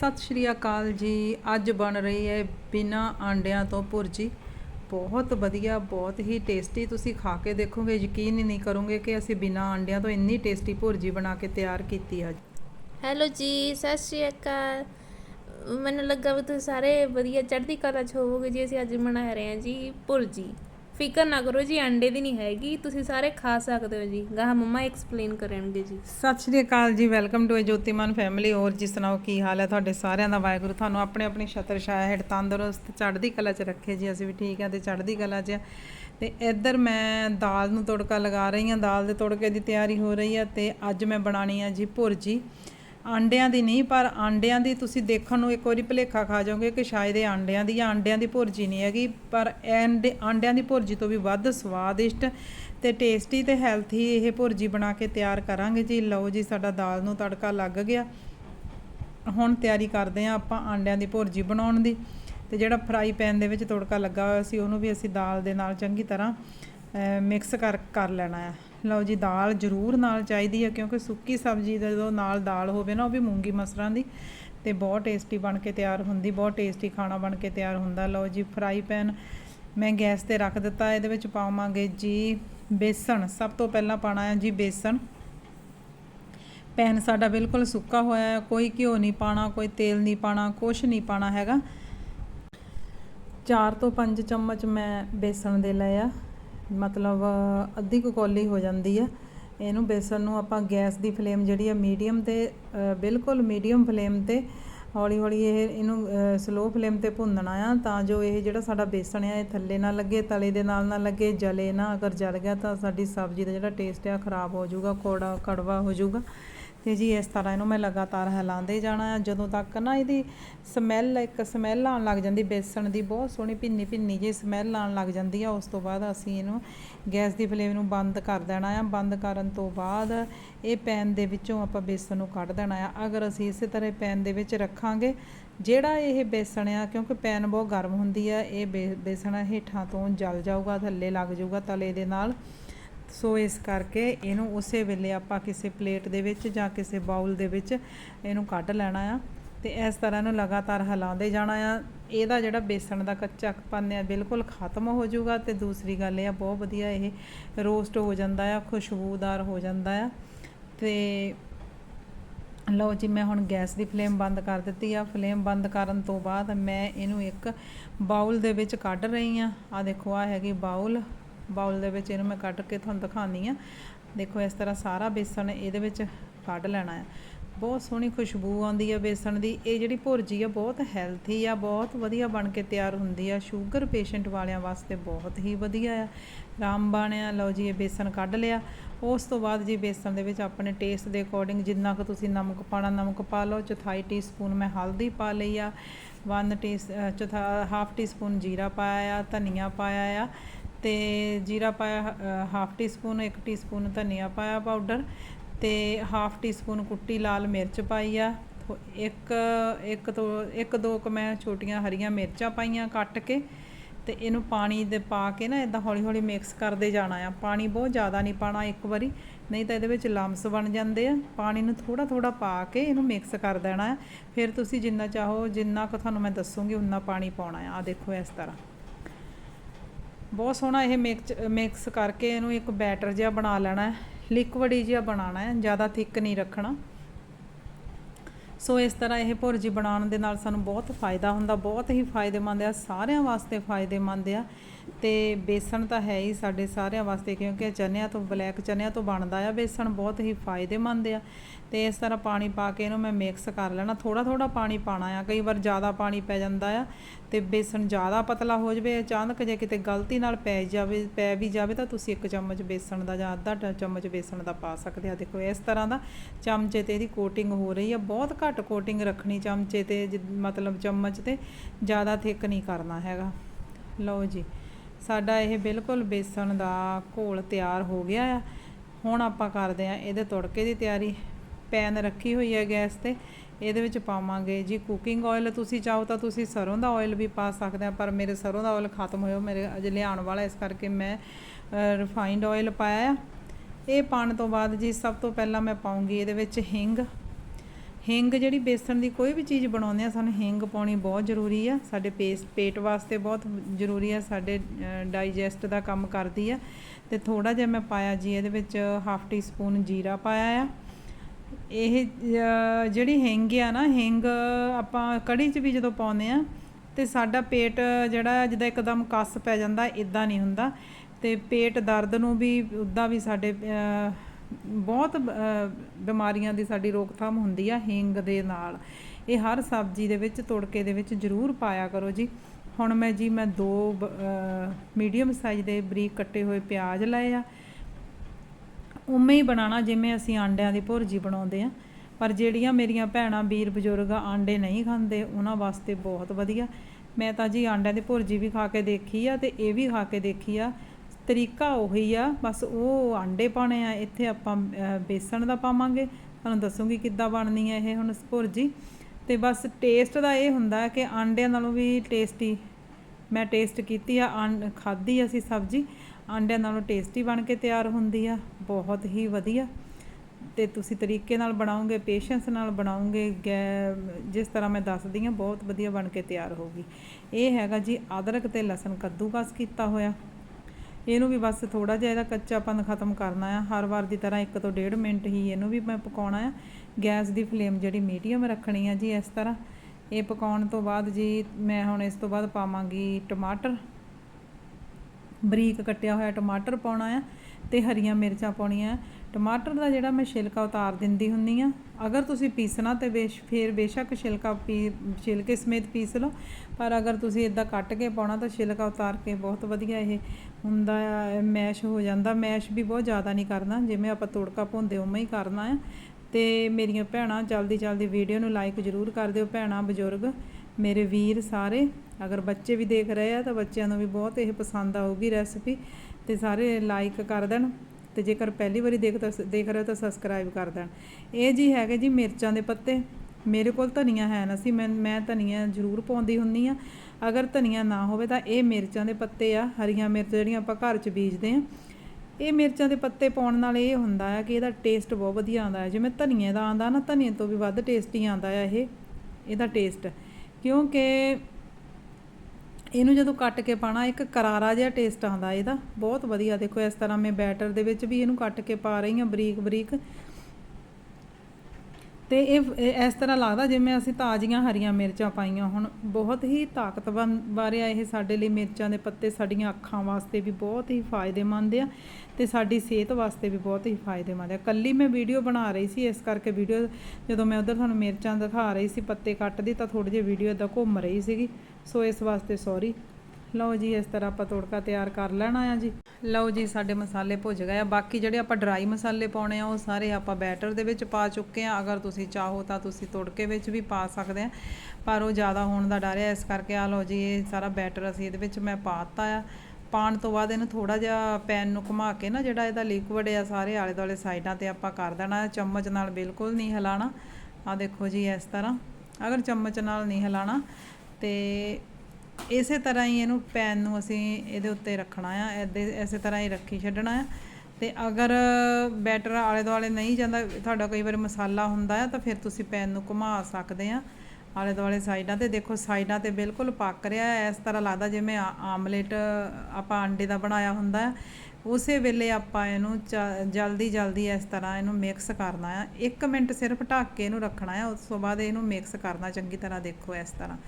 ਸਤਿ ਸ਼੍ਰੀ ਅਕਾਲ ਜੀ। ਅੱਜ ਬਣ ਰਹੀ ਹੈ ਬਿਨਾ ਆਂਡਿਆਂ ਤੋਂ ਭੁਰਜੀ। ਬਹੁਤ ਵਧੀਆ, ਬਹੁਤ ਹੀ ਟੇਸਟੀ ਤੁਸੀਂ ਖਾ ਕੇ ਦੇਖੋਗੇ, ਯਕੀਨ ਹੀ ਨਹੀਂ ਕਰੋਗੇ ਕਿ ਅਸੀਂ ਬਿਨਾ ਆਂਡਿਆਂ ਤੋਂ ਇੰਨੀ ਟੇਸਟੀ ਭੁਰਜੀ ਬਣਾ ਕੇ ਤਿਆਰ ਕੀਤੀ ਅੱਜ ਹੈਲੋ ਜੀ, ਸਤਿ ਸ਼੍ਰੀ ਅਕਾਲ। ਮੈਨੂੰ ਲੱਗਾ ਵੀ ਤੁਸੀਂ ਸਾਰੇ ਵਧੀਆ ਚੜ੍ਹਦੀ ਕਲਾ 'ਚ ਹੋਵੋਗੇ ਜੀ ਅਸੀਂ ਅੱਜ ਬਣਾ ਰਹੇ ਹਾਂ ਜੀ ਭੁਰਜੀ। ਫਿਕਰ ਨਾ ਕਰੋ ਜੀ, ਅੰਡੇ ਦੀ ਨਹੀਂ ਹੈਗੀ। ਤੁਸੀਂ ਸਾਰੇ ਖਾ ਸਕਦੇ ਹੋ ਜੀ। ਗਾਹ ਮੰਮਾ ਐਕਸਪਲੇਨ ਕਰਨਗੇ ਜੀ। ਸਤਿ ਸ਼੍ਰੀ ਅਕਾਲ ਜੀ ਵੈਲਕਮ ਟੂ ਜੋਤੀਮਾਨ ਫੈਮਿਲੀ ਹੋਰ ਜੀ ਸੁਣਾਓ ਕੀ ਹਾਲ ਹੈ ਤੁਹਾਡੇ ਸਾਰਿਆਂ ਦਾ? ਵਾਹਿਗੁਰੂ ਤੁਹਾਨੂੰ ਆਪਣੇ ਆਪਣੀ ਛਤਰ ਛਾਇਆ ਹੇਠ ਤੰਦਰੁਸਤ ਚੜ੍ਹਦੀ ਕਲਾ 'ਚ ਰੱਖੇ ਜੀ। ਅਸੀਂ ਵੀ ਠੀਕ ਆ ਤੇ ਚੜ੍ਹਦੀ ਕਲਾ 'ਚ ਆ। ਤੇ ਇੱਧਰ ਮੈਂ ਦਾਲ ਨੂੰ ਤੜਕਾ ਲਗਾ ਰਹੀ ਹਾਂ। ਦਾਲ ਦੇ ਤੜਕੇ ਦੀ ਤਿਆਰੀ ਹੋ ਰਹੀ ਹੈ ਤੇ ਅੱਜ ਮੈਂ ਬਣਾਣੀ ਆ ਜੀ ਭੁਰਜੀ। ਆਂਡਿਆਂ ਦੀ ਨਹੀਂ, ਪਰ ਆਂਡਿਆਂ ਦੀ ਤੁਸੀਂ ਦੇਖਣ ਨੂੰ ਇੱਕ ਵਾਰੀ ਭੁਲੇਖਾ ਖਾ ਜਾਓਗੇ ਕਿ ਸ਼ਾਇਦ ਇਹ ਆਂਡਿਆਂ ਦੀ ਜਾਂ ਆਂਡਿਆਂ ਦੀ ਭੁਰਜੀ ਨਹੀਂ ਹੈਗੀ, ਪਰ ਐਂਡੇ ਆਂਡਿਆਂ ਦੀ ਭੁਰਜੀ ਤੋਂ ਵੀ ਵੱਧ ਸਵਾਦਿਸ਼ਟ ਤੇ ਟੇਸਟੀ ਤੇ ਹੈਲਥੀ ਇਹ ਭੁਰਜੀ ਬਣਾ ਕੇ ਤਿਆਰ ਕਰਾਂਗੇ ਜੀ। ਲਓ ਜੀ, ਸਾਡਾ ਦਾਲ ਨੂੰ ਤੜਕਾ ਲੱਗ ਗਿਆ। ਹੁਣ ਤਿਆਰੀ ਕਰਦੇ ਆ ਆਪਾਂ ਆਂਡਿਆਂ ਦੀ ਭੁਰਜੀ ਬਣਾਉਣ ਦੀ ਤੇ ਜਿਹੜਾ ਫਰਾਈ ਪੈਨ ਦੇ ਵਿੱਚ ਤੜਕਾ ਲੱਗਾ ਹੋਇਆ ਸੀ, ਉਹਨੂੰ ਵੀ ਅਸੀਂ ਦਾਲ ਦੇ ਨਾਲ ਚੰਗੀ ਤਰ੍ਹਾਂ ਮਿਕਸ ਕਰ ਕਰ ਲੈਣਾ ਹੈ। ਲਓ ਜੀ, ਦਾਲ ਜ਼ਰੂਰ ਨਾਲ ਚਾਹੀਦੀ ਹੈ ਕਿਉਂਕਿ ਸੁੱਕੀ ਸਬਜ਼ੀ ਦਾ ਜਦੋਂ ਨਾਲ ਦਾਲ ਹੋਵੇ ਨਾ, ਉਹ ਵੀ ਮੂੰਗੀ ਮਸਰਾਂ ਦੀ, ਤੇ ਬਹੁਤ ਟੇਸਟੀ ਬਣ ਕੇ ਤਿਆਰ ਹੁੰਦੀ, ਬਹੁਤ ਟੇਸਟੀ ਖਾਣਾ ਬਣ ਕੇ ਤਿਆਰ ਹੁੰਦਾ। ਲਓ ਜੀ ਫਰਾਈ ਪੈਨ ਮੈਂ ਗੈਸ ਤੇ ਰੱਖ ਦਿੱਤਾ, ਇਹਦੇ ਵਿੱਚ ਪਾਵਾਂਗੇ ਜੀ ਬੇਸਣ, ਸਭ ਤੋਂ ਪਹਿਲਾਂ ਪਾਣਾ ਹੈ ਜੀ ਬੇਸਣ। ਪੈਨ ਸਾਡਾ ਬਿਲਕੁਲ ਸੁੱਕਾ ਹੋਇਆ ਹੈ, ਕੋਈ ਘਿਓ ਨਹੀਂ ਪਾਣਾ ਕੋਈ ਤੇਲ ਨਹੀਂ ਪਾਣਾ ਕੁਝ ਨਹੀਂ ਪਾਣਾ ਹੈਗਾ। 4 ਤੋਂ 5 ਚਮਚ ਮੈਂ ਬੇਸਣ ਦੇ ਲਏ ਆ। ਮਤਲਬ, ਅੱਧੀ ਕੁ ਕੌਲੀ ਹੋ ਜਾਂਦੀ ਆ। ਇਹਨੂੰ ਬੇਸਣ ਨੂੰ ਆਪਾਂ ਗੈਸ ਦੀ ਫਲੇਮ ਜਿਹੜੀ ਆ ਮੀਡੀਅਮ ਤੇ ਬਿਲਕੁਲ ਮੀਡੀਅਮ ਫਲੇਮ ਤੇ ਹੌਲੀ ਹੌਲੀ ਇਹ ਇਹਨੂੰ ਸਲੋ ਫਲੇਮ ਤੇ ਭੁੰਨਣਾ ਆ ਤਾਂ ਜੋ ਇਹ ਜਿਹੜਾ ਸਾਡਾ ਬੇਸਣ ਆ, ਇਹ ਥੱਲੇ ਨਾ ਲੱਗੇ, ਤਲੇ ਦੇ ਨਾਲ ਨਾ ਲੱਗੇ, ਜਲੇ ਨਾ ਅਗਰ ਜਲ ਗਿਆ ਤਾਂ ਸਾਡੀ ਸਬਜ਼ੀ ਦਾ ਜਿਹੜਾ ਟੇਸਟ ਆ, ਖਰਾਬ ਹੋ ਜਾਊਗਾ, ਕੋੜਾ, ਕੜਵਾ ਹੋ ਜਾਊਗਾ। ਤੇ ਜੀ ਇਸ ਤਰ੍ਹਾਂ ਇਹਨੂੰ ਮੈਂ ਲਗਾਤਾਰ ਹਿਲਾਉਂਦੇ ਜਾਣਾ ਆ ਜਦੋਂ ਤੱਕ ਨਾ ਇਹਦੀ ਸਮੈਲ, ਇੱਕ ਸਮੈਲ ਆਉਣ ਲੱਗ ਜਾਂਦੀ, ਬੇਸਣ ਦੀ ਬਹੁਤ ਸੋਹਣੀ ਭਿੰਨੀ ਭਿੰਨੀ ਜਿਹੀ ਸਮੈਲ ਆਉਣ ਲੱਗ ਜਾਂਦੀ ਆ, ਉਸ ਤੋਂ ਬਾਅਦ ਅਸੀਂ ਇਹਨੂੰ ਗੈਸ ਦੀ ਫਲੇਮ ਨੂੰ ਬੰਦ ਕਰ ਦੇਣਾ ਆ। ਬੰਦ ਕਰਨ ਤੋਂ ਬਾਅਦ ਇਹ ਪੈਨ ਦੇ ਵਿੱਚੋਂ ਆਪਾਂ ਬੇਸਣ ਨੂੰ ਕੱਢ ਦੇਣਾ ਆ। ਅਗਰ ਅਸੀਂ ਇਸੇ ਤਰ੍ਹਾਂ ਪੈਨ ਦੇ ਵਿੱਚ ਰੱਖਾਂਗੇ, ਜਿਹੜਾ ਇਹ ਬੇਸਣ ਆ, ਕਿਉਂਕਿ ਪੈਨ ਬਹੁਤ ਗਰਮ ਹੁੰਦੀ ਆ, ਇਹ ਬੇ- ਬੇਸਣ ਹੇਠਾਂ ਤੋਂ ਜਲ ਜਾਊਗਾ, ਥੱਲੇ ਲੱਗ ਜਾਊਗਾ ਤਲੇ ਦੇ ਨਾਲ। ਸੋ ਇਸ ਕਰਕੇ ਇਹਨੂੰ ਉਸੇ ਵੇਲੇ ਆਪਾਂ ਕਿਸੇ ਪਲੇਟ ਦੇ ਵਿੱਚ ਜਾਂ ਕਿਸੇ ਬਾਉਲ ਦੇ ਵਿੱਚ ਇਹਨੂੰ ਕੱਢ ਲੈਣਾ ਆ ਤੇ ਇਸ ਤਰ੍ਹਾਂ ਇਹਨੂੰ ਲਗਾਤਾਰ ਹਿਲਾਉਂਦੇ ਜਾਣਾ ਆ। ਇਹਦਾ ਜਿਹੜਾ ਬੇਸਣ ਦਾ ਕੱਚਾਪਨ ਆ, ਬਿਲਕੁਲ ਖਤਮ ਹੋ ਜਾਊਗਾ ਤੇ ਦੂਸਰੀ ਗੱਲ ਇਹ ਆ, ਬਹੁਤ ਵਧੀਆ ਇਹ ਰੋਸਟ ਹੋ ਜਾਂਦਾ ਆ, ਖੁਸ਼ਬੂਦਾਰ ਹੋ ਜਾਂਦਾ ਆ। ਤੇ ਲਓ ਜੀ, ਮੈਂ ਹੁਣ ਗੈਸ ਦੀ ਫਲੇਮ ਬੰਦ ਕਰ ਦਿੱਤੀ ਆ। ਫਲੇਮ ਬੰਦ ਕਰਨ ਤੋਂ ਬਾਅਦ ਮੈਂ ਇਹਨੂੰ ਇੱਕ ਬਾਉਲ ਦੇ ਵਿੱਚ ਕੱਢ ਰਹੀ ਆ। ਆ ਦੇਖੋ ਆ ਹੈਗੀ ਬਾਉਲ ਬਾਉਲ ਦੇ ਵਿੱਚ ਇਹਨੂੰ ਮੈਂ ਕੱਢ ਕੇ ਤੁਹਾਨੂੰ ਦਿਖਾਉਂਦੀ ਆ ਦੇਖੋ, ਇਸ ਤਰ੍ਹਾਂ ਸਾਰਾ ਬੇਸਣ ਇਹਦੇ ਵਿੱਚ ਕੱਢ ਲੈਣਾ ਆ ਬਹੁਤ ਸੋਹਣੀ ਖੁਸ਼ਬੂ ਆਉਂਦੀ ਆ ਬੇਸਣ ਦੀ। ਇਹ ਜਿਹੜੀ ਭੁਰਜੀ ਆ, ਬਹੁਤ ਹੈਲਥੀ ਆ, ਬਹੁਤ ਵਧੀਆ ਬਣ ਕੇ ਤਿਆਰ ਹੁੰਦੀ ਆ। ਸ਼ੂਗਰ ਪੇਸ਼ੈਂਟ ਵਾਲਿਆਂ ਵਾਸਤੇ ਬਹੁਤ ਹੀ ਵਧੀਆ ਆ। ਰਾਮਬਾਣ ਆ ਲਓ ਜੀ, ਇਹ ਬੇਸਣ ਕੱਢ ਲਿਆ। ਉਸ ਤੋਂ ਬਾਅਦ ਜੀ ਬੇਸਣ ਦੇ ਵਿੱਚ ਆਪਣੇ ਟੇਸਟ ਦੇ ਅਕੋਰਡਿੰਗ ਜਿੰਨਾ ਕੁ ਤੁਸੀਂ ਨਮਕ ਪਾਣਾ, ਨਮਕ ਪਾ ਲਓ। ਚੌਥਾਈ ਟੀਸਪੂਨ ਮੈਂ ਹਲਦੀ ਪਾ ਲਈ ਆ। 1 ਟੀ ਚੌਥਾ ਹਾਫ ਟੀਸਪੂਨ ਜੀਰਾ ਪਾਇਆ ਆ, ਧਨੀਆ ਪਾਇਆ ਆ। ਤੇ ਜੀਰਾ ਪਾਇਆ ਹਾਫ ਟੀਸਪੂਨ 1 ਟੀਸਪੂਨ ਧਨੀਆ ਪਾਇਆ ਪਾਊਡਰ ਤੇ ਹਾਫ ਟੀਸਪੂਨ ਕੁੱਟੀ ਲਾਲ ਮਿਰਚ ਪਾਈ ਆ। ਥੋ- ਇੱਕ ਇੱਕ ਤੋਂ, ਇੱਕ ਦੋ ਕੁ ਮੈਂ ਛੋਟੀਆਂ ਹਰੀਆਂ ਮਿਰਚਾਂ ਪਾਈਆਂ ਕੱਟ ਕੇ ਤੇ ਇਹਨੂੰ ਪਾਣੀ ਦੇ ਪਾ ਕੇ ਨਾ ਇਦਾਂ ਹੌਲੀ ਹੌਲੀ ਮਿਕਸ ਕਰਦੇ ਜਾਣਾ ਆ। ਪਾਣੀ ਬਹੁਤ ਜ਼ਿਆਦਾ ਨਹੀਂ ਪਾਣਾ ਇੱਕ ਵਾਰੀ, ਨਹੀਂ ਤਾਂ ਇਹਦੇ ਵਿੱਚ ਲੰਮਸ ਬਣ ਜਾਂਦੇ ਆ। ਪਾਣੀ ਨੂੰ ਥੋੜਾ ਥੋੜਾ ਪਾ ਕੇ ਇਹਨੂੰ ਮਿਕਸ ਕਰ ਦੇਣਾ ਆ। ਫਿਰ ਤੁਸੀਂ ਜਿੰਨਾ ਚਾਹੋ, ਜਿੰਨਾ ਕੁ ਤੁਹਾਨੂੰ ਮੈਂ ਦੱਸੂਗੀ, ਉਨਾ ਪਾਣੀ ਪਾਉਣਾ ਆ। ਆ ਦੇਖੋ ਇਸ ਤਰ੍ਹਾਂ। ਬਹੁਤ ਸੋਹਣਾ ਇਹ ਮਿਕਸ ਮਿਕਸ ਕਰਕੇ ਇਹਨੂੰ ਇੱਕ ਬੈਟਰ ਜਿਹਾ ਬਣਾ ਲੈਣਾ ਹੈ ਲਿਕਵਿਡ ਜਿਹਾ ਬਣਾਉਣਾ ਹੈ, ਜ਼ਿਆਦਾ ਥਿੱਕ ਨਹੀਂ ਰੱਖਣਾ। ਸੋ ਇਸ ਤਰ੍ਹਾਂ ਇਹ ਭੁਰਜੀ ਬਣਾਉਣ ਦੇ ਨਾਲ ਸਾਨੂੰ ਬਹੁਤ ਫਾਇਦਾ ਹੁੰਦਾ, ਬਹੁਤ ਹੀ ਫਾਇਦੇਮੰਦ ਆ, ਸਾਰਿਆਂ ਵਾਸਤੇ ਫਾਇਦੇਮੰਦ ਆ। ਤੇ ਬੇਸਣ ਤਾਂ ਹੈ ਹੀ ਸਾਡੇ ਸਾਰਿਆਂ ਵਾਸਤੇ, ਕਿਉਂਕਿ ਚਨਿਆਂ ਤੋਂ, ਬਲੈਕ ਚਨਿਆਂ ਤੋਂ ਬਣਦਾ ਆ ਬੇਸਣ, ਬਹੁਤ ਹੀ ਫਾਇਦੇਮੰਦ ਆ। ਤੇ ਇਸ ਤਰ੍ਹਾਂ ਪਾਣੀ ਪਾ ਕੇ ਇਹਨੂੰ ਮੈਂ ਮਿਕਸ ਕਰ ਲੈਣਾ। ਥੋੜਾ ਥੋੜਾ ਪਾਣੀ ਪਾਣਾ ਆ, ਕਈ ਵਾਰ ਜ਼ਿਆਦਾ ਪਾਣੀ ਪੈ ਜਾਂਦਾ ਆ ਤੇ ਬੇਸਣ ਜ਼ਿਆਦਾ ਪਤਲਾ ਹੋ ਜਾਵੇ, ਅਚਾਨਕ ਜੇ ਕਿਤੇ ਗਲਤੀ ਨਾਲ ਪੈ ਜਾਵੇ, ਪੈ ਵੀ ਜਾਵੇ ਤਾਂ ਤੁਸੀਂ ਇੱਕ ਚਮਚ ਬੇਸਣ ਦਾ ਜਾਂ ਅੱਧਾ ਟ- ਚਮਚ ਬੇਸਣ ਦਾ ਪਾ ਸਕਦੇ ਆ। ਦੇਖੋ, ਇਸ ਤਰ੍ਹਾਂ ਦਾ ਚਮਚੇ ਤੇ ਇਹਦੀ ਕੋਟਿੰਗ ਹੋ ਰਹੀ ਆ, ਬਹੁਤ ਘੱਟ ਕੋਟਿੰਗ ਰੱਖਣੀ ਚਮਚੇ ਤੇ ਜਿ- ਮਤਲਬ ਚਮਚ ਤੇ, ਜ਼ਿਆਦਾ ਥਿਕ ਨਹੀਂ ਕਰਨਾ ਹੈਗਾ। ਲਓ ਜੀ, ਸਾਡਾ ਇਹ ਬਿਲਕੁਲ ਬੇਸਣ ਦਾ ਘੋਲ ਤਿਆਰ ਹੋ ਗਿਆ ਆ। ਹੁਣ ਆਪਾਂ ਕਰਦੇ ਆ ਇਹਦੇ ਤੜਕੇ ਦੀ ਤਿਆਰੀ। ਪੈਨ ਰੱਖੀ ਹੋਈ ਹੈ ਗੈਸ ਤੇ। ਇਹਦੇ ਵਿੱਚ ਪਾਵਾਂਗੇ ਜੀ ਕੁਕਿੰਗ ਆਇਲ ਤੁਸੀਂ ਚਾਹੋ ਤਾਂ ਤੁਸੀਂ ਸਰੋਂ ਦਾ ਆਇਲ ਵੀ ਪਾ ਸਕਦੇ ਆ ਪਰ ਮੇਰੇ ਸਰੋਂ ਦਾ ਆਇਲ ਖਤਮ ਹੋਇਆ, ਮੇਰੇ ਅਜੇ ਲਿਆਉਣ ਵਾਲਾ, ਇਸ ਕਰਕੇ ਮੈਂ ਰਿਫਾਈਨਡ ਆਇਲ ਪਾਇਆ ਆ। ਇਹ ਪਾਣ ਤੋਂ ਬਾਅਦ ਜੀ ਸਭ ਤੋਂ ਪਹਿਲਾਂ ਮੈਂ ਪਾਉਂਗੀ ਇਹਦੇ ਵਿੱਚ ਹਿੰਗ। ਹਿੰਗ ਜਿਹੜੀ ਬੇਸਣ ਦੀ ਕੋਈ ਵੀ ਚੀਜ਼ ਬਣਾਉਂਦੇ ਆ, ਸਾਨੂੰ ਹਿੰਗ ਪਾਉਣੀ ਬਹੁਤ ਜ਼ਰੂਰੀ ਆ। ਸਾਡੇ ਪੇਸ, ਪੇਟ ਵਾਸਤੇ ਬਹੁਤ ਜ਼ਰੂਰੀ ਆ, ਸਾਡੇ ਡਾਈਜੈਸਟ ਦਾ ਕੰਮ ਕਰਦੀ ਆ। ਤੇ ਥੋੜਾ ਜਿਹਾ ਮੈਂ ਪਾਇਆ ਜੀ, ਇਹਦੇ ਵਿੱਚ ਹਾਫ ਟੀ ਸਪੂਨ ਜੀਰਾ ਪਾਇਆ ਆ। ਇਹ ਜਿਹੜੀ ਹਿੰਗ ਆ ਨਾ, ਹਿੰਗ ਆਪਾਂ ਕੜੀ 'ਚ ਵੀ ਜਦੋਂ ਪਾਉਂਦੇ ਆ, ਤੇ ਸਾਡਾ ਪੇਟ ਜਿਹੜਾ ਜਿਹਦਾ ਇੱਕਦਮ ਕੱਸ ਪੈ ਜਾਂਦਾ ਇਦਾਂ ਨਹੀਂ ਹੁੰਦਾ। ਤੇ ਪੇਟ ਦਰਦ ਨੂੰ ਵੀ, ਉੱਦਾਂ ਵੀ ਸਾਡੇ ਬਹੁਤ ਬਿਮਾਰੀਆਂ ਦੀ ਸਾਡੀ ਰੋਕਥਾਮ ਹੁੰਦੀ ਆ ਹਿੰਗ ਦੇ ਨਾਲ। ਇਹ ਹਰ ਸਬਜ਼ੀ ਦੇ ਵਿੱਚ, ਤੁੜਕੇ ਦੇ ਵਿੱਚ ਜ਼ਰੂਰ ਪਾਇਆ ਕਰੋ ਜੀ। ਹੁਣ ਮੈਂ ਜੀ, ਮੈਂ ਦੋ ਮੀਡੀਅਮ ਸਾਈਜ਼ ਦੇ ਬਰੀਕ ਕੱਟੇ ਹੋਏ ਪਿਆਜ਼ ਲਏ ਆ। ਉਵੇਂ ਹੀ ਬਣਾਉਣਾ ਜਿਵੇਂ ਅਸੀਂ ਆਂਡਿਆਂ ਦੀ ਭੁਰਜੀ ਬਣਾਉਂਦੇ ਆ। ਪਰ ਜਿਹੜੀਆਂ ਮੇਰੀਆਂ ਭੈਣਾਂ, ਵੀਰ, ਬਜ਼ੁਰਗ ਆਂਡੇ ਨਹੀਂ ਖਾਂਦੇ, ਉਹਨਾਂ ਵਾਸਤੇ ਬਹੁਤ ਵਧੀਆ। ਮੈਂ ਤਾਂ ਜੀ ਆਂਡਿਆਂ ਦੀ ਭੁਰਜੀ ਵੀ ਖਾ ਕੇ ਦੇਖੀ ਆ ਤੇ ਇਹ ਵੀ ਖਾ ਕੇ ਦੇਖੀ ਆ ਤਰੀਕਾ ਉਹੀ ਆ, ਬਸ ਉਹ ਆਂਡੇ ਪਾਣੇ ਆ, ਇੱਥੇ ਆਪਾਂ ਬੇਸਣ ਦਾ ਪਾਵਾਂਗੇ। ਤੁਹਾਨੂੰ ਦੱਸੂਗੀ ਕਿੱਦਾਂ ਬਣਨੀ ਹੈ ਇਹ ਹੁਣ ਭੁਰਜੀ ਤੇ ਬਸ ਟੇਸਟ ਦਾ ਇਹ ਹੁੰਦਾ ਕਿ ਆਂਡਿਆਂ ਨਾਲੋਂ ਵੀ ਟੇਸਟੀ ਮੈਂ ਟੇਸਟ ਕੀਤੀ ਆ ਆਂ- ਖਾਧੀ ਅਸੀਂ ਸਬਜ਼ੀ, ਆਂਡਿਆਂ ਨਾਲੋਂ ਟੇਸਟੀ ਬਣ ਕੇ ਤਿਆਰ ਹੁੰਦੀ ਆ, ਬਹੁਤ ਹੀ ਵਧੀਆ। ਤੇ ਤੁਸੀਂ ਤਰੀਕੇ ਨਾਲ ਬਣਾਓਗੇ ਪੇਸ਼ੈਂਸ ਨਾਲ ਬਣਾਓਗੇ, ਗੈ- ਜਿਸ ਤਰ੍ਹਾਂ ਮੈਂ ਦੱਸਦੀ ਆ, ਬਹੁਤ ਵਧੀਆ ਬਣ ਕੇ ਤਿਆਰ ਹੋਊਗੀ ਇਹ ਹੈਗਾ ਜੀ ਅਦਰਕ ਤੇ ਲਸਣ ਕੱਦੂਕਸ ਕੀਤਾ ਹੋਇਆ। ਇਹਨੂੰ ਵੀ ਬਸ ਥੋੜਾ ਜਿਹਾ ਇਹਦਾ ਕੱਚਾਪਨ ਖਤਮ ਕਰਨਾ ਆ। ਹਰ ਵਾਰ ਦੀ ਤਰ੍ਹਾਂ 1 ਤੋਂ 1.5 ਮਿੰਟ ਹੀ ਇਹਨੂੰ ਵੀ ਮੈਂ ਪਕਾਉਣਾ ਆ। ਗੈਸ ਦੀ ਫਲੇਮ ਜਿਹੜੀ ਮੀਡੀਅਮ ਰੱਖਣੀ ਆ ਜੀ ਇਸ ਤਰ੍ਹਾਂ। ਇਹ ਪਕਾਉਣ ਤੋਂ ਬਾਅਦ ਜੀ ਮੈਂ ਹੁਣ ਇਸ ਤੋਂ ਬਾਅਦ ਪਾਵਾਂਗੀ ਟਮਾਟਰ। ਬਰੀਕ ਕੱਟਿਆ ਹੋਇਆ ਟਮਾਟਰ ਪਾਉਣਾ ਆ। ਤੇ ਹਰੀਆਂ ਮਿਰਚਾਂ ਪਾਉਣੀਆਂ। ਟਮਾਟਰ ਦਾ ਜਿਹੜਾ ਮੈਂ ਛਿਲਕਾ ਉਤਾਰ ਦਿੰਦੀ ਹੁੰਨੀ ਆ ਅਗਰ ਤੁਸੀਂ ਪੀਸਣਾ ਤੇ ਬੇਸ਼, ਫੇਰ ਬੇਸ਼ੱਕ ਛਿਲਕਾ ਪੀ, ਛਿਲਕੇ ਸਮੇਤ ਪੀਸ ਲਓ। ਪਰ ਅਗਰ ਤੁਸੀਂ ਇਦਾਂ ਕੱਟ ਕੇ ਪਾਉਣਾ ਤਾਂ ਛਿਲਕਾ ਉਤਾਰ ਕੇ ਬਹੁਤ ਵਧੀਆ ਇਹ ਹੁੰਦਾ ਆ ਮੈਸ਼ ਹੋ ਜਾਂਦਾ। ਮੈਸ਼ ਵੀ ਬਹੁਤ ਜ਼ਿਆਦਾ ਨਹੀਂ ਕਰਨਾ। ਜਿਵੇਂ ਆਪਾਂ ਤੁੜਕਾ ਭੁੰਦੇ ਉਵੇਂ ਹੀ ਕਰਨਾ ਹੈ ਤੇ ਮੇਰੀਆਂ ਭੈਣਾਂ ਜਲਦੀ ਜਲਦੀ ਵੀਡੀਓ ਨੂੰ ਲਾਈਕ ਜ਼ਰੂਰ ਕਰ ਦਿਓ, ਭੈਣਾਂ, ਬਜ਼ੁਰਗ, ਮੇਰੇ ਵੀਰ ਸਾਰੇ। ਅਗਰ ਬੱਚੇ ਵੀ ਦੇਖ ਰਹੇ ਆ ਤਾਂ ਬੱਚਿਆਂ ਨੂੰ ਵੀ ਬਹੁਤ ਇਹ ਪਸੰਦ ਆਊਗੀ ਰੈਸਪੀ। ਤੇ ਸਾਰੇ ਲਾਈਕ ਕਰ ਦੇਣ ਤੇ ਜੇਕਰ ਪਹਿਲੀ ਵਾਰੀ ਦੇਖ ਤਾਂ ਦੇਖ ਰਹੇ ਹੋ ਤਾਂ ਸਬਸਕ੍ਰਾਈਬ ਕਰ ਦੇਣ। ਇਹ ਜੀ ਹੈਗੇ ਜੀ ਮਿਰਚਾਂ ਦੇ ਪੱਤੇ। ਮੇਰੇ ਕੋਲ ਧਨੀਆ ਹੈ ਨਾ ਸੀ, ਮੈਂ ਮੈਂ ਧਨੀਆ ਜ਼ਰੂਰ ਪਾਉਂਦੀ ਹੁੰਨੀ ਆ ਅਗਰ ਧਨੀਆ ਨਾ ਹੋਵੇ ਤਾਂ ਇਹ ਮਿਰਚਾਂ ਦੇ ਪੱਤੇ ਆ, ਹਰੀਆਂ ਮਿਰਚ ਜਿਹੜੀਆਂ ਆਪਾਂ ਘਰ 'ਚ ਬੀਜਦੇ ਆ ਇਹ ਮਿਰਚਾਂ ਦੇ ਪੱਤੇ ਪਾਉਣ ਨਾਲ ਇਹ ਹੁੰਦਾ ਹੈ ਕਿ ਇਹਦਾ ਟੇਸਟ ਬਹੁਤ ਵਧੀਆ ਆਉਂਦਾ ਹੈ ਜਿਵੇਂ ਧਨੀਏ ਦਾ ਆਉਂਦਾ ਨਾ, ਧਨੀਏ ਤੋਂ ਵੀ ਵੱਧ ਟੇਸਟੀ ਆਉਂਦਾ ਹੈ ਇਹ, ਇਹਦਾ ਟੇਸਟ ਕਿਉਂਕਿ ਇਹਨੂੰ ਜਦੋਂ ਕੱਟ ਕੇ ਪਾਣਾ ਇੱਕ ਕਰਾਰਾ ਜਿਹਾ ਟੇਸਟ ਆਉਂਦਾ ਇਹਦਾ। ਬਹੁਤ ਵਧੀਆ, ਦੇਖੋ ਇਸ ਤਰ੍ਹਾਂ ਮੈਂ ਬੈਟਰ ਦੇ ਵਿੱਚ ਵੀ ਇਹਨੂੰ ਕੱਟ ਕੇ ਪਾ ਰਹੀ ਹਾਂ ਬਰੀਕ ਬਰੀਕ ਤੇ ਇਹ ਇਹ ਇਸ ਤਰ੍ਹਾਂ ਲੱਗਦਾ ਜਿਵੇਂ ਅਸੀਂ ਤਾਜ਼ੀਆਂ ਹਰੀਆਂ ਮਿਰਚਾਂ ਪਾਈਆਂ ਹੁਣ। ਬਹੁਤ ਹੀ ਤਾਕਤਵਰ ਬਾਰੇ ਆ ਇਹ ਸਾਡੇ ਲਈ। ਮਿਰਚਾਂ ਦੇ ਪੱਤੇ ਸਾਡੀਆਂ ਅੱਖਾਂ ਵਾਸਤੇ ਵੀ ਬਹੁਤ ਹੀ ਫਾਇਦੇਮੰਦ ਆ ਤੇ ਸਾਡੀ ਸਿਹਤ ਵਾਸਤੇ ਵੀ ਬਹੁਤ ਹੀ ਫਾਇਦੇਮੰਦ ਆ। ਕੱਲੀ ਮੈਂ ਵੀਡੀਓ ਬਣਾ ਰਹੀ ਸੀ, ਇਸ ਕਰਕੇ ਵੀਡੀਓ ਜਦੋਂ ਮੈਂ ਉਧਰ ਤੁਹਾਨੂੰ ਮਿਰਚਾਂ ਦਿਖਾ ਰਹੀ ਸੀ, ਪੱਤੇ ਕੱਟਦੀ ਤਾਂ ਥੋੜੀ ਜਿਹੀ ਵੀਡੀਓ ਇਦਾਂ ਘੁੰਮ ਰਹੀ ਸੀਗੀ। ਸੋ ਇਸ ਵਾਸਤੇ ਸੌਰੀ ਲਓ ਜੀ, ਇਸ ਤਰ੍ਹਾਂ ਆਪਾਂ ਤੜਕਾ ਤਿਆਰ ਕਰ ਲੈਣਾ ਆ ਜੀ। ਲਓ ਜੀ, ਸਾਡੇ ਮਸਾਲੇ ਭੁੱਜ ਗਏ ਆ। ਬਾਕੀ ਜਿਹੜੇ ਆਪਾਂ ਡਰਾਈ ਮਸਾਲੇ ਪਾਉਣੇ ਆ, ਉਹ ਸਾਰੇ ਆਪਾਂ ਬੈਟਰ ਦੇ ਵਿੱਚ ਪਾ ਚੁੱਕੇ ਆ। ਅਗਰ ਤੁਸੀਂ ਚਾਹੋ ਤਾਂ ਤੁਸੀਂ ਤੜਕੇ ਵਿੱਚ ਵੀ ਪਾ ਸਕਦੇ ਆ। ਪਰ ਉਹ ਜ਼ਿਆਦਾ ਹੋਣ ਦਾ ਡਰ ਹੈ ਇਸ ਕਰਕੇ ਆ ਲਓ ਜੀ, ਇਹ ਸਾਰਾ ਬੈਟਰ ਅਸੀਂ ਇਹਦੇ ਵਿੱਚ ਮੈਂ ਪਾਤਾ ਆ। ਪਾਣ ਤੋਂ ਬਾਅਦ ਇਹਨੂੰ ਥੋੜਾ ਜਿਹਾ ਪੈਨ ਨੂੰ ਘੁਮਾ ਕੇ ਨਾ, ਜਿਹੜਾ ਇਹਦਾ ਲਿਕੁਇਡ ਆ, ਸਾਰੇ ਆਲੇ ਦੁਆਲੇ ਸਾਈਡਾਂ ਤੇ ਆਪਾਂ ਕਰ ਦੇਣਾ। ਚਮਚ ਨਾਲ ਬਿਲਕੁਲ ਨਹੀਂ ਹਿਲਾਣਾ। ਆ ਦੇਖੋ ਜੀ, ਇਸ ਤਰ੍ਹਾਂ। ਅਗਰ ਚਮਚ ਨਾਲ ਨਹੀਂ ਹਿਲਾਣਾ ਤੇ ਇਸੇ ਤਰ੍ਹਾਂ ਹੀ ਇਹਨੂੰ ਪੈਨ ਨੂੰ ਅਸੀਂ ਇਹਦੇ ਉੱਤੇ ਰੱਖਣਾ ਆ ਐਦੇ ਇਸੇ ਤਰ੍ਹਾਂ ਹੀ ਰੱਖੀ ਛੱਡਣਾ ਆ। ਤੇ ਅਗਰ ਬੈਟਰ ਆਲੇ ਦੁਆਲੇ ਨਹੀਂ ਜਾਂਦਾ, ਤੁਹਾਡਾ ਕਈ ਵਾਰ ਮਸਾਲਾ ਹੁੰਦਾ ਆ, ਤਾਂ ਫਿਰ ਤੁਸੀਂ ਪੈਨ ਨੂੰ ਘੁਮਾ ਸਕਦੇ ਆ ਆਲੇ ਦੁਆਲੇ ਸਾਈਡਾਂ ਤੇ। ਦੇਖੋ, ਸਾਈਡਾਂ ਤੇ ਬਿਲਕੁਲ ਪੱਕ ਰਿਹਾ ਇਸ ਤਰ੍ਹਾਂ ਲੱਗਦਾ ਜਿਵੇਂ ਆ- ਆਮਲੇਟ ਆਪਾਂ ਅੰਡੇ ਦਾ ਬਣਾਇਆ ਹੁੰਦਾ ਉਸੇ ਵੇਲੇ ਆਪਾਂ ਇਹਨੂੰ ਚ- ਜਲਦੀ ਜਲਦੀ ਇਸ ਤਰ੍ਹਾਂ ਇਹਨੂੰ ਮਿਕਸ ਕਰਨਾ ਆ। 1 ਮਿੰਟ ਸਿਰਫ ਢੱਕ ਕੇ ਇਹਨੂੰ ਰੱਖਣਾ ਆ, ਉਸ ਤੋਂ ਬਾਅਦ ਇਹਨੂੰ ਮਿਕਸ ਕਰਨਾ, ਚੰਗੀ ਤਰ੍ਹਾਂ ਦੇਖੋ ਇਸ ਤਰ੍ਹਾਂ।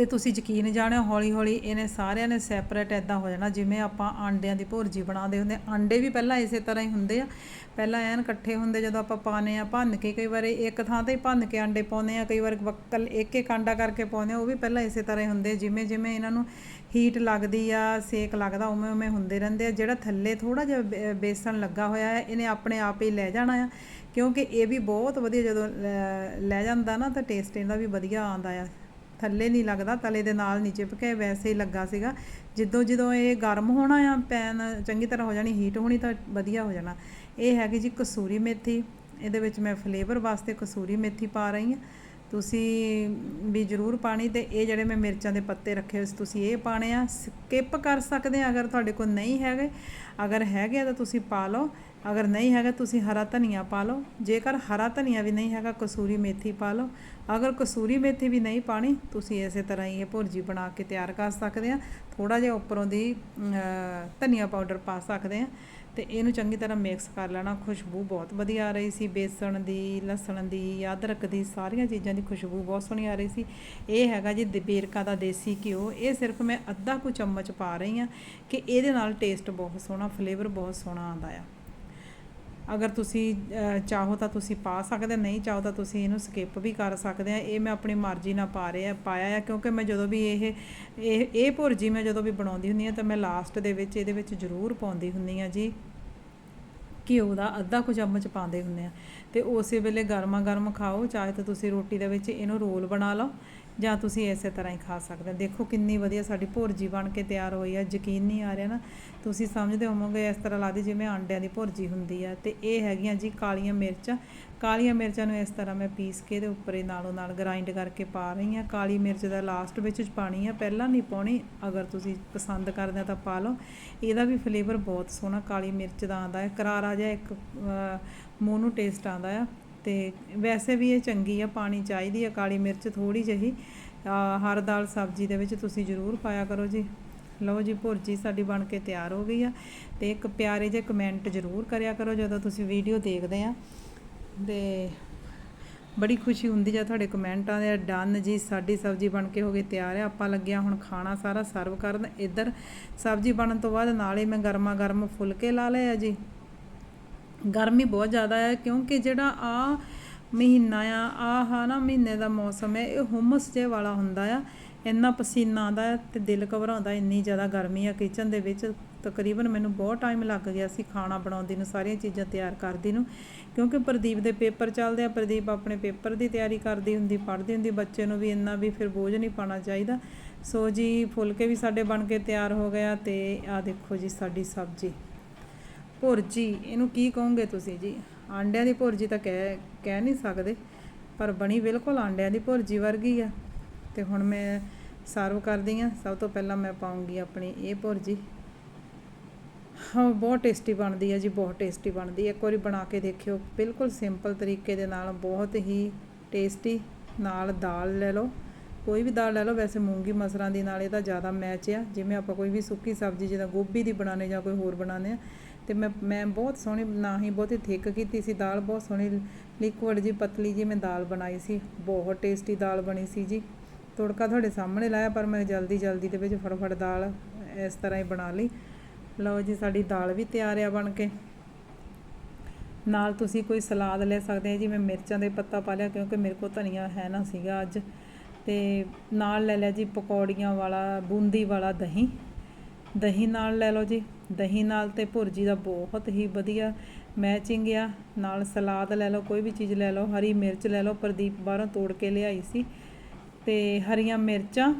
ਤੇ ਤੁਸੀਂ ਯਕੀਨ ਜਾਣਿਓ ਹੌਲੀ ਹੌਲੀ ਇਹਨੇ ਸਾਰਿਆਂ ਨੇ ਸੈਪਰੇਟ ਐਦਾਂ ਹੋ ਜਾਣਾ, ਜਿਵੇਂ ਆਪਾਂ ਆਂਡਿਆਂ ਦੀ ਭੁਰਜੀ ਬਣਾਉਂਦੇ ਹੁੰਦੇ ਆਂਡੇ ਵੀ ਪਹਿਲਾਂ ਇਸੇ ਤਰ੍ਹਾਂ ਹੀ ਹੁੰਦੇ ਆ। ਪਹਿਲਾਂ ਐਨ ਇਕੱਠੇ ਹੁੰਦੇ, ਜਦੋਂ ਆਪਾਂ ਪਾਣੇ ਆ ਭੰਨ ਕੇ ਕਈ ਵਾਰੀ ਇੱਕ ਥਾਂ ਤੇ ਹੀ ਭੰਨ ਕੇ ਆਂਡੇ ਪਾਉਂਦੇ ਆ ਕਈ ਵਾਰ ਬੱਕਲ ਇੱਕ ਇੱਕ ਆਂਡਾ ਕਰਕੇ ਪਾਉਂਦੇ ਆ ਉਹ ਵੀ ਪਹਿਲਾਂ ਇਸੇ ਤਰ੍ਹਾਂ ਹੀ ਹੁੰਦੇ ਜਿਵੇਂ ਜਿਵੇਂ ਇਹਨਾਂ ਨੂੰ ਹੀਟ ਲੱਗਦੀ ਆ, ਸੇਕ ਲੱਗਦਾ ਉਵੇਂ ਉਵੇਂ ਹੁੰਦੇ ਰਹਿੰਦੇ ਆ। ਜਿਹੜਾ ਥੱਲੇ ਥੋੜਾ ਜਿਹਾ ਬੇ- ਬੇਸਣ ਲੱਗਾ ਹੋਇਆ ਹੈ, ਇਹਨੇ ਆਪਣੇ ਆਪ ਹੀ ਲੈ ਜਾਣਾ ਆ। ਕਿਉਂਕਿ ਇਹ ਵੀ ਬਹੁਤ ਵਧੀਆ ਜਦੋਂ ਲੈ- ਲੈ ਜਾਂਦਾ ਨਾ, ਤਾਂ ਟੇਸਟ ਇਹਦਾ ਵੀ ਵਧੀਆ ਆਉਂਦਾ ਆ। ਥੱਲੇ ਨਹੀਂ ਲੱਗਦਾ, ਤਲੇ ਦੇ ਨਾਲ ਨਹੀਂ ਚਿਪਕੇ ਵੈਸੇ ਹੀ ਲੱਗਾ ਸੀਗਾ। ਜਿੱਦੋਂ ਜਦੋਂ ਇਹ ਗਰਮ ਹੋਣਾ ਆ, ਪੈਨ ਚੰਗੀ ਤਰ੍ਹਾਂ ਹੋ ਜਾਣੀ ਹੀਟ ਹੋਣੀ ਤਾਂ ਵਧੀਆ ਹੋ ਜਾਣਾ। ਇਹ ਹੈਗੀ ਜੀ ਕਸੂਰੀ ਮੇਥੀ। ਇਹਦੇ ਵਿੱਚ ਮੈਂ ਫਲੇਵਰ ਵਾਸਤੇ ਕਸੂਰੀ ਮੇਥੀ ਪਾ ਰਹੀ ਹਾਂ। ਤੁਸੀਂ ਵੀ ਜ਼ਰੂਰ ਪਾਣੀ ਤੇ ਇਹ ਜਿਹੜੇ ਮੈਂ ਮਿਰਚਾਂ ਦੇ ਪੱਤੇ ਰੱਖੇ ਹੋਏ ਤੁਸੀਂ ਇਹ ਪਾਣੇ ਆ। ਸਕਿਪ ਕਰ ਸਕਦੇ ਆ, ਅਗਰ ਤੁਹਾਡੇ ਕੋਲ ਨਹੀਂ ਹੈਗੇ। ਅਗਰ ਹੈਗੇ ਆ ਤਾਂ ਤੁਸੀਂ ਪਾ ਲਓ। ਅਗਰ ਨਹੀਂ ਹੈਗਾ, ਤੁਸੀਂ ਹਰਾ ਧਨੀਆ ਪਾ ਲਓ। ਜੇਕਰ ਹਰਾ ਧਨੀਆ ਵੀ ਨਹੀਂ ਹੈਗਾ, ਕਸੂਰੀ ਮੇਥੀ ਪਾ ਲਓ। ਅਗਰ ਕਸੂਰੀ ਮੇਥੀ ਵੀ ਨਹੀਂ ਪਾਣੀ, ਤੁਸੀਂ ਇਸੇ ਤਰ੍ਹਾਂ ਹੀ ਇਹ ਭੁਰਜੀ ਬਣਾ ਕੇ ਤਿਆਰ ਕਰ ਸਕਦੇ ਆ। ਥੋੜਾ ਜਿਹਾ ਉੱਪਰੋਂ ਦੀ ਧਨੀਆ ਪਾਊਡਰ ਪਾ ਸਕਦੇ ਆ। ਤੇ ਇਹਨੂੰ ਚੰਗੀ ਤਰ੍ਹਾਂ ਮਿਕਸ ਕਰ ਲੈਣਾ। ਖੁਸ਼ਬੂ ਬਹੁਤ ਵਧੀਆ ਆ ਰਹੀ ਸੀ। ਬੇਸਣ ਦੀ, ਲਸਣ ਦੀ, ਅਦਰਕ ਦੀ, ਸਾਰੀਆਂ ਚੀਜ਼ਾਂ ਦੀ ਖੁਸ਼ਬੂ ਬਹੁਤ ਸੋਹਣੀ ਆ ਰਹੀ ਸੀ। ਇਹ ਹੈਗਾ ਜੀ ਦਬੇਰਕਾ ਦਾ ਦੇਸੀ ਘਿਓ। ਇਹ ਸਿਰਫ ਮੈਂ ਅੱਧਾ ਕੁ ਚਮਚ ਪਾ ਰਹੀ ਆ ਕਿ ਇਹਦੇ ਨਾਲ ਟੇਸਟ ਬਹੁਤ ਸੋਹਣਾ ਫਲੇਵਰ ਬਹੁਤ ਸੋਹਣਾ ਆਉਂਦਾ ਆ। ਅਗਰ ਤੁਸੀਂ ਚਾਹੋ ਤਾਂ ਤੁਸੀਂ ਪਾ ਸਕਦੇ, ਨਹੀਂ ਚਾਹੋ ਤਾਂ ਤੁਸੀਂ ਇਹਨੂੰ ਸਕਿਪ ਵੀ ਕਰ ਸਕਦੇ ਆ। ਇਹ ਮੈਂ ਆਪਣੀ ਮਰਜ਼ੀ ਨਾਲ ਪਾ ਰਿਹਾ, ਪਾਇਆ ਆ, ਕਿਉਂਕਿ ਮੈਂ ਜਦੋਂ ਵੀ ਇਹ ਇਹ ਇਹ ਭੁਰਜੀ ਮੈਂ ਜਦੋਂ ਵੀ ਬਣਾਉਂਦੀ ਹੁੰਦੀ ਆ ਤਾਂ ਮੈਂ ਲਾਸਟ ਦੇ ਵਿੱਚ ਇਹਦੇ ਵਿੱਚ ਜ਼ਰੂਰ ਪਾਉਂਦੀ ਹੁੰਦੀ ਆ ਜੀ। ਘਿਓ ਦਾ ਅੱਧਾ ਕੁ ਚਮਚ ਪਾਉਂਦੇ ਹੁੰਦੇ ਆ। ਤੇ ਉਸੇ ਵੇਲੇ ਗਰਮਾ ਗਰਮ ਖਾਓ, ਚਾਹੇ ਤਾਂ ਤੁਸੀਂ ਰੋਟੀ ਦੇ ਵਿੱਚ ਇਹਨੂੰ ਰੋਲ ਬਣਾ ਲਓ। ਜਾਂ ਤੁਸੀਂ ਇਸੇ ਤਰ੍ਹਾਂ ਹੀ ਖਾ ਸਕਦੇ ਹੋ। ਦੇਖੋ ਕਿੰਨੀ ਵਧੀਆ ਸਾਡੀ ਭੁਰਜੀ ਬਣ ਕੇ ਤਿਆਰ ਹੋਈ ਆ, ਯਕੀਨ ਨਹੀਂ ਆ ਰਿਹਾ ਨਾ। ਤੁਸੀਂ ਸਮਝਦੇ ਹੋਵੋਗੇ ਇਸ ਤਰ੍ਹਾਂ ਲੱਗਦੀ ਜਿਵੇਂ ਆਂਡਿਆਂ ਦੀ ਭੁਰਜੀ ਹੁੰਦੀ ਆ। ਤੇ ਇਹ ਹੈਗੀਆਂ ਜੀ ਕਾਲੀਆਂ ਮਿਰਚਾਂ। ਕਾਲੀਆਂ ਮਿਰਚਾਂ ਨੂੰ ਇਸ ਤਰ੍ਹਾਂ ਮੈਂ ਪੀਸ ਕੇ ਇਹਦੇ ਉੱਪਰ ਨਾਲੋਂ ਨਾਲ ਗ੍ਰਾਈਂਡ ਕਰਕੇ ਪਾ ਰਹੀ ਆ। ਕਾਲੀ ਮਿਰਚ ਦਾ ਲਾਸਟ ਵਿੱਚ ਪਾਣੀ ਆ, ਪਹਿਲਾਂ ਨਹੀਂ ਪਾਉਣੀ। ਅਗਰ ਤੁਸੀਂ ਪਸੰਦ ਕਰਦੇ ਆ ਤਾਂ ਪਾ ਲਓ। ਇਹਦਾ ਵੀ ਫਲੇਵਰ ਬਹੁਤ ਸੋਹਣਾ ਕਾਲੀ ਮਿਰਚ ਦਾ ਆਉਂਦਾ ਹੈ। ਕਰਾਰਾ ਜਿਹਾ ਇੱਕ ਮੂੰਹ ਨੂੰ ਟੇਸਟ ਆਉਂਦਾ ਆ। ਤੇ ਵੈਸੇ ਵੀ ਇਹ ਚੰਗੀ ਆ, ਪਾਣੀ ਚਾਹੀਦੀ ਆ, ਕਾਲੀ ਮਿਰਚ ਥੋੜੀ ਜਿਹੀ। ਹਰ ਦਾਲ ਸਬਜ਼ੀ ਦੇ ਵਿੱਚ ਤੁਸੀਂ ਜ਼ਰੂਰ ਪਾਇਆ ਕਰੋ ਜੀ। ਲਓ ਜੀ, ਭੁਰਜੀ ਸਾਡੀ ਬਣ ਕੇ ਤਿਆਰ ਹੋ ਗਈ ਆ। ਤੇ ਇੱਕ ਪਿਆਰੇ ਜਿਹੇ ਕਮੈਂਟ ਜ਼ਰੂਰ ਕਰਿਆ ਕਰੋ ਜਦੋਂ ਤੁਸੀਂ ਵੀਡੀਓ ਦੇਖਦੇ ਆ। ਤੇ ਬੜੀ ਖੁਸ਼ੀ ਹੁੰਦੀ ਜਦ ਤੁਹਾਡੇ ਕਮੈਂਟਾਂ ਦੇ, ਡਨ ਜੀ, ਸਾਡੀ ਸਬਜ਼ੀ ਬਣ ਕੇ ਹੋ ਗਈ ਤਿਆਰ ਹੈ ਆਪਾਂ ਲੱਗਿਆ ਹੁਣ ਖਾਣਾ ਸਾਰਾ ਸਰਵ ਕਰਨ। ਇੱਧਰ ਸਬਜ਼ੀ ਬਣਨ ਤੋਂ ਬਾਅਦ ਨਾਲੇ ਮੈਂ ਗਰਮਾ ਗਰਮ ਫੁਲਕੇ ਲਾ ਲਏ ਆ ਜੀ। ਗਰਮੀ ਬਹੁਤ ਜ਼ਿਆਦਾ ਹੈ, ਕਿਉਂਕਿ ਜਿਹੜਾ ਆ ਮਹੀਨਾ ਆ, ਆਹ ਨਾ ਮਹੀਨੇ ਦਾ ਮੌਸਮ ਹੈ, ਇਹ ਹੁਮਸ ਜੇ ਵਾਲਾ ਹੁੰਦਾ ਆ। ਇੰਨਾ ਪਸੀਨਾ ਆਉਂਦਾ ਤੇ ਦਿਲ ਘਬਰਾਉਂਦਾ, ਇੰਨੀ ਜ਼ਿਆਦਾ ਗਰਮੀ ਆ ਕਿਚਨ ਦੇ ਵਿੱਚ। ਤਕਰੀਬਨ ਮੈਨੂੰ ਬਹੁਤ ਟਾਈਮ ਲੱਗ ਗਿਆ ਸੀ ਖਾਣਾ ਬਣਾਉਂਦੀ ਨੂੰ, ਸਾਰੀਆਂ ਚੀਜ਼ਾਂ ਤਿਆਰ ਕਰਦੀ ਨੂੰ। ਕਿਉਂਕਿ ਪ੍ਰਦੀਪ ਦੇ ਪੇਪਰ ਚੱਲਦੇ ਆ, ਪ੍ਰਦੀਪ ਆਪਣੇ ਪੇਪਰ ਦੀ ਤਿਆਰੀ ਕਰਦੀ ਹੁੰਦੀ, ਪੜ੍ਹਦੀ ਹੁੰਦੀ, ਬੱਚੇ ਨੂੰ ਵੀ ਇੰਨਾ ਵੀ ਫਿਰ ਬੋਝ ਨਹੀਂ ਪਾਣਾ ਚਾਹੀਦਾ। ਸੋ ਜੀ, ਫੁਲਕੇ ਵੀ ਸਾਡੇ ਬਣ ਕੇ ਤਿਆਰ ਹੋ ਗਿਆ ਤੇ ਆ ਦੇਖੋ ਜੀ ਸਾਡੀ ਸਬਜ਼ੀ। ਭੁਰਜੀ, ਇਹਨੂੰ ਕੀ ਕਹੋਗੇ ਤੁਸੀਂ ਜੀ? ਆਂਡਿਆਂ ਦੀ ਭੁਰਜੀ ਤਾਂ ਕਹਿ ਕਹਿ ਨਹੀਂ ਸਕਦੇ, ਪਰ ਬਣੀ ਬਿਲਕੁਲ ਆਂਡਿਆਂ ਦੀ ਭੁਰਜੀ ਵਰਗੀ ਆ। ਤੇ ਹੁਣ ਮੈਂ ਸਰਵ ਕਰਦੀ ਆ। ਸਭ ਤੋਂ ਪਹਿਲਾਂ ਮੈਂ ਪਾਉਂਗੀ ਆਪਣੀ ਇਹ ਭੁਰਜੀ। ਹਾਂ, ਬਹੁਤ ਟੇਸਟੀ ਬਣਦੀ ਹੈ ਜੀ, ਬਹੁਤ ਟੇਸਟੀ ਬਣਦੀ ਹੈ ਇੱਕ ਵਾਰੀ ਬਣਾ ਕੇ ਦੇਖਿਓ, ਬਿਲਕੁਲ ਸਿੰਪਲ ਤਰੀਕੇ ਦੇ ਨਾਲ, ਬਹੁਤ ਹੀ ਟੇਸਟੀ ਨਾਲ ਦਾਲ ਲੈ ਲਓ। ਕੋਈ ਵੀ ਦਾਲ ਲੈ ਲਓ, ਵੈਸੇ ਮੂੰਗੀ ਮਸਰਾਂ ਦੀ ਨਾਲ ਇਹਦਾ ਜ਼ਿਆਦਾ ਮੈਚ ਆ। ਜਿਵੇਂ ਆਪਾਂ ਕੋਈ ਵੀ ਸੁੱਕੀ ਸਬਜ਼ੀ, ਜਿੱਦਾਂ ਗੋਭੀ ਦੀ ਬਣਾਉਂਦੇ ਜਾਂ ਕੋਈ ਹੋਰ ਬਣਾਉਂਦੇ ਆ ਤੇ ਮੈਂ ਮੈਂ ਬਹੁਤ ਸੋਹਣੀ ਨਾ ਹੀ ਬਹੁਤੀ ਥਿੱਕ ਕੀਤੀ ਸੀ, ਦਾਲ ਬਹੁਤ ਸੋਹਣੀ ਲਿਕੁਇਡ ਜੀ ਪਤਲੀ ਜੀ ਮੈਂ ਦਾਲ ਬਣਾਈ ਸੀ, ਬਹੁਤ ਟੇਸਟੀ ਦਾਲ ਬਣੀ ਸੀ ਜੀ। ਤੜਕਾ ਤੁਹਾਡੇ ਸਾਹਮਣੇ ਲਾਇਆ, ਪਰ ਮੈਂ ਜਲਦੀ ਜਲਦੀ ਦੇ ਵਿੱਚ ਫਟਾਫਟ ਦਾਲ ਇਸ ਤਰ੍ਹਾਂ ਹੀ ਬਣਾ ਲਈ। ਲਓ ਜੀ, ਸਾਡੀ ਦਾਲ ਵੀ ਤਿਆਰ ਆ ਬਣ ਕੇ। ਨਾਲ ਤੁਸੀਂ ਕੋਈ ਸਲਾਦ ਲੈ ਸਕਦੇ ਆ ਜੀ ਮੈਂ ਮਿਰਚਾਂ ਦੇ ਪੱਤਾ ਪਾ ਲਿਆ, ਕਿਉਂਕਿ ਮੇਰੇ ਕੋਲ ਧਨੀਆ ਹੈ ਨਾ ਸੀਗਾ ਅੱਜ। ਤੇ ਨਾਲ ਲੈ ਲਿਆ ਜੀ, ਪਕੌੜੀਆਂ ਵਾਲਾ, ਬੂੰਦੀ ਵਾਲਾ ਦਹੀਂ। ਦਹੀਂ ਨਾਲ ਲੈ ਲਓ ਜੀ। ਦਹੀਂ ਨਾਲ ਤੇ ਭੁਰਜੀ ਦਾ ਬਹੁਤ ਹੀ ਵਧੀਆ ਮੈਚਿੰਗ ਆ। ਨਾਲ ਸਲਾਦ ਲੈ ਲਓ ਕੋਈ ਵੀ ਚੀਜ਼ ਲੈ ਲਓ ਹਰੀ ਮਿਰਚ ਲੈ ਲਓ ਪ੍ਰਦੀਪ ਬਾਹਰੋਂ ਤੋੜ ਕੇ ਲਿਆਈ ਸੀ। ਤੇ ਹਰੀਆਂ ਮਿਰਚਾਂ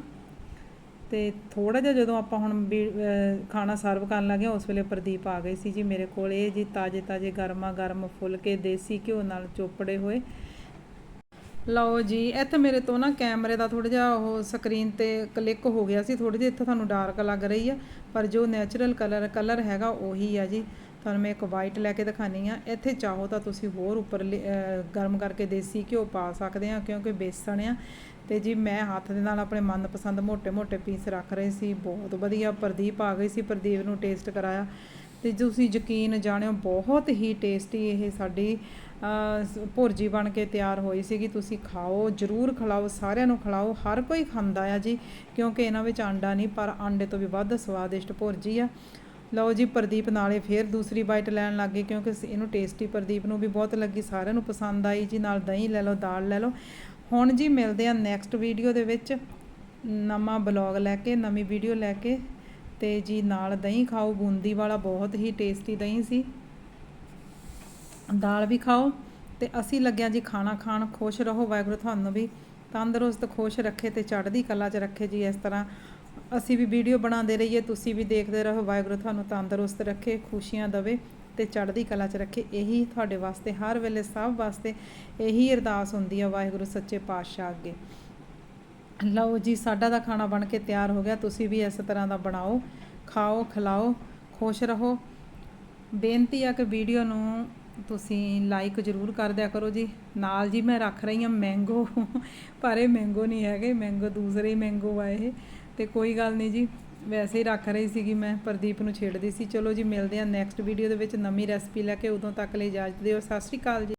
ਤੇ ਥੋੜਾ ਜਿਹਾ ਜਦੋਂ ਆਪਾਂ ਹੁਣ ਵੀ, ਖਾਣਾ ਸਰਵ ਕਰਨ ਲੱਗੇ ਉਸ ਵੇਲੇ ਪ੍ਰਦੀਪ ਆ ਗਏ ਸੀ ਜੀ ਮੇਰੇ ਕੋਲ। ਇਹ ਜੀ ਤਾਜੇ ਤਾਜੇ ਗਰਮਾ ਗਰਮ ਫੁਲਕੇ ਦੇਸੀ ਘਿਓ ਨਾਲ ਚੋਪੜੇ ਹੋਏ। ਲਓ ਜੀ ਇੱਥੇ ਮੇਰੇ ਤੋਂ ਨਾ ਕੈਮਰੇ ਦਾ ਥੋੜਾ ਜਿਹਾ ਉਹ ਸਕਰੀਨ ਤੇ ਕਲਿੱਕ ਹੋ ਗਿਆ ਸੀ ਥੋੜੀ ਜਿਹੀ ਇੱਥੇ ਤੁਹਾਨੂੰ ਡਾਰਕ ਲੱਗ ਰਹੀ ਆ, ਪਰ ਜੋ ਨੇਚਰਲ ਕਲਰ ਕਲਰ ਹੈਗਾ ਉਹੀ ਆ ਜੀ। ਤੁਹਾਨੂੰ ਮੈਂ ਇੱਕ ਵਾਈਟ ਲੈ ਕੇ ਦਿਖਾਣੀ ਆ, ਇੱਥੇ ਚਾਹੋ ਤਾਂ ਤੁਸੀਂ ਹੋਰ ਉੱਪਰ ਗਰਮ ਕਰਕੇ ਦੇਸੀ ਘਿਓ ਪਾ ਸਕਦੇ ਆ, ਕਿਉਂਕਿ ਬੇਸਣ ਆ। ਤੇ ਜੀ ਮੈਂ ਹੱਥ ਦੇ ਨਾਲ ਆਪਣੇ ਮਨਪਸੰਦ ਮੋٹے-ਮੋٹے ਪੀਸ ਰੱਖ ਰਹੇ ਸੀ, ਬਹੁਤ ਵਧੀਆ ਪ੍ਰਦੀਪ ਆ ਗਈ ਸੀ, ਪ੍ਰਦੀਪ ਨੂੰ ਟੇਸਟ ਕਰਾਇਆ। ਤੇ ਤੁਸੀਂ ਯਕੀਨ ਜਾਣਿਓ, ਬਹੁਤ ਹੀ ਟੇਸਟੀ ਇਹ ਸਾਡੀ ਭੁਰਜੀ ਬਣ ਕੇ ਤਿਆਰ ਹੋਈ ਸੀਗੀ, ਤੁਸੀਂ ਖਾਓ, ਜਰੂਰ ਖਿਲਾਓ, ਸਾਰਿਆਂ ਨੂੰ ਖਿਲਾਓ, ਹਰ ਕੋਈ ਖਾਂਦਾ ਆ ਜੀ, ਕਿਉਂਕਿ ਇਹਨਾਂ ਵਿੱਚ ਆਂਡਾ ਨਹੀਂ, ਪਰ ਆਂਡੇ ਤੋਂ ਵੀ ਵੱਧ ਸਵਾਦਿਸ਼ਟ ਭੁਰਜੀ ਆ। ਲਓ ਜੀ, ਪ੍ਰਦੀਪ ਨਾਲੇ ਫੇਰ ਦੂਸਰੀ ਬਾਈਟ ਲੈਣ ਲੱਗ ਗਏ, ਕਿਉਂਕਿ ਇਹਨੂੰ ਟੇਸਟੀ ਪ੍ਰਦੀਪ ਨੂੰ ਵੀ ਬਹੁਤ ਲੱਗੀ, ਸਾਰਿਆਂ ਨੂੰ ਪਸੰਦ ਆਈ ਜੀ, ਨਾਲ ਦਹੀਂ ਲੈ ਲਓ, ਦਾਲ ਲੈ ਲਓ। ਹੁਣ ਜੀ ਮਿਲਦੇ ਆ ਨੈਕਸਟ ਵੀਡੀਓ ਦੇ ਵਿੱਚ, ਨਵਾਂ ਬਲੌਗ ਲੈ ਕੇ, ਨਵੀਂ ਵੀਡੀਓ ਲੈ ਕੇ, ਤੇ ਜੀ ਨਾਲ ਦਹੀਂ ਖਾਓ, ਬੂੰਦੀ ਵਾਲਾ ਬਹੁਤ ਹੀ ਟੇਸਟੀ ਦਹੀਂ ਸੀ। ਦਾਲ ਵੀ ਖਾਓ ਤੇ ਅਸੀਂ ਲੱਗਿਆ ਜੀ ਖਾਣਾ ਖਾਣ, ਖੁਸ਼ ਰਹੋ, ਵਾਹਿਗੁਰੂ ਤੁਹਾਨੂੰ ਵੀ ਤੰਦਰੁਸਤ, ਖੁਸ਼ ਰੱਖੇ ਤੇ ਚੜ੍ਹਦੀ ਕਲਾ 'ਚ ਰੱਖੇ ਜੀ ਇਸ ਤਰ੍ਹਾਂ। ਅਸੀਂ ਵੀ ਵੀਡੀਓ ਬਣਾਉਂਦੇ ਰਹੀਏ, ਤੁਸੀਂ ਵੀ ਦੇਖਦੇ ਰਹੋ, ਵਾਹਿਗੁਰੂ ਤੁਹਾਨੂੰ ਤੰਦਰੁਸਤ ਰੱਖੇ, ਖੁਸ਼ੀਆਂ ਦੇਵੇ ਤੇ ਚੜ੍ਹਦੀ ਕਲਾ 'ਚ ਰੱਖੇ। ਇਹੀ ਤੁਹਾਡੇ ਵਾਸਤੇ, ਹਰ ਵੇਲੇ ਸਭ ਵਾਸਤੇ ਇਹੀ ਅਰਦਾਸ ਹੁੰਦੀ ਆ ਵਾਹਿਗੁਰੂ ਸੱਚੇ ਪਾਤਸ਼ਾਹ ਅੱਗੇ। ਲਓ ਜੀ, ਸਾਡਾ ਦਾ ਖਾਣਾ ਬਣ ਕੇ ਤਿਆਰ ਹੋ ਗਿਆ। ਤੁਸੀਂ ਵੀ ਇਸ ਤਰ੍ਹਾਂ ਦਾ ਬਣਾਓ, ਖਾਓ, ਖਿਲਾਓ, ਖੁਸ਼ ਰਹੋ। ਬੇਨਤੀ ਆ ਕਿ ਵੀਡੀਓ ਨੂੰ ਤੁਸੀਂ ਲਾਈਕ ਜ਼ਰੂਰ ਕਰ ਦਿਆ ਕਰੋ ਜੀ। ਨਾਲ ਜੀ ਮੈਂ ਰੱਖ ਰਹੀ ਹਾਂ ਮੈਂਗੋ ਪਰ ਇਹ ਮੈਂਗੋ ਨਹੀਂ ਹੈਗੇ ਮੈਂਗੋ ਦੂਸਰੇ ਹੀ ਮੈਂਗੋ ਆ ਇਹ। ਤੇ ਕੋਈ ਗੱਲ ਨਹੀਂ ਜੀ, ਵੈਸੇ ਹੀ ਰੱਖ ਰਹੀ ਸੀਗੀ ਮੈਂ, ਪ੍ਰਦੀਪ ਨੂੰ ਛੇੜਦੀ ਸੀ। ਚਲੋ ਜੀ, ਮਿਲਦੇ ਹਾਂ ਨੈਕਸਟ ਵੀਡੀਓ ਦੇ ਵਿੱਚ ਨਵੀਂ ਰੈਸਪੀ ਲੈ ਕੇ, ਉਦੋਂ ਤੱਕ ਲਈ ਇਜਾਜ਼ਤ ਦਿਓ। ਸਤਿ ਸ਼੍ਰੀ ਅਕਾਲ ਜੀ।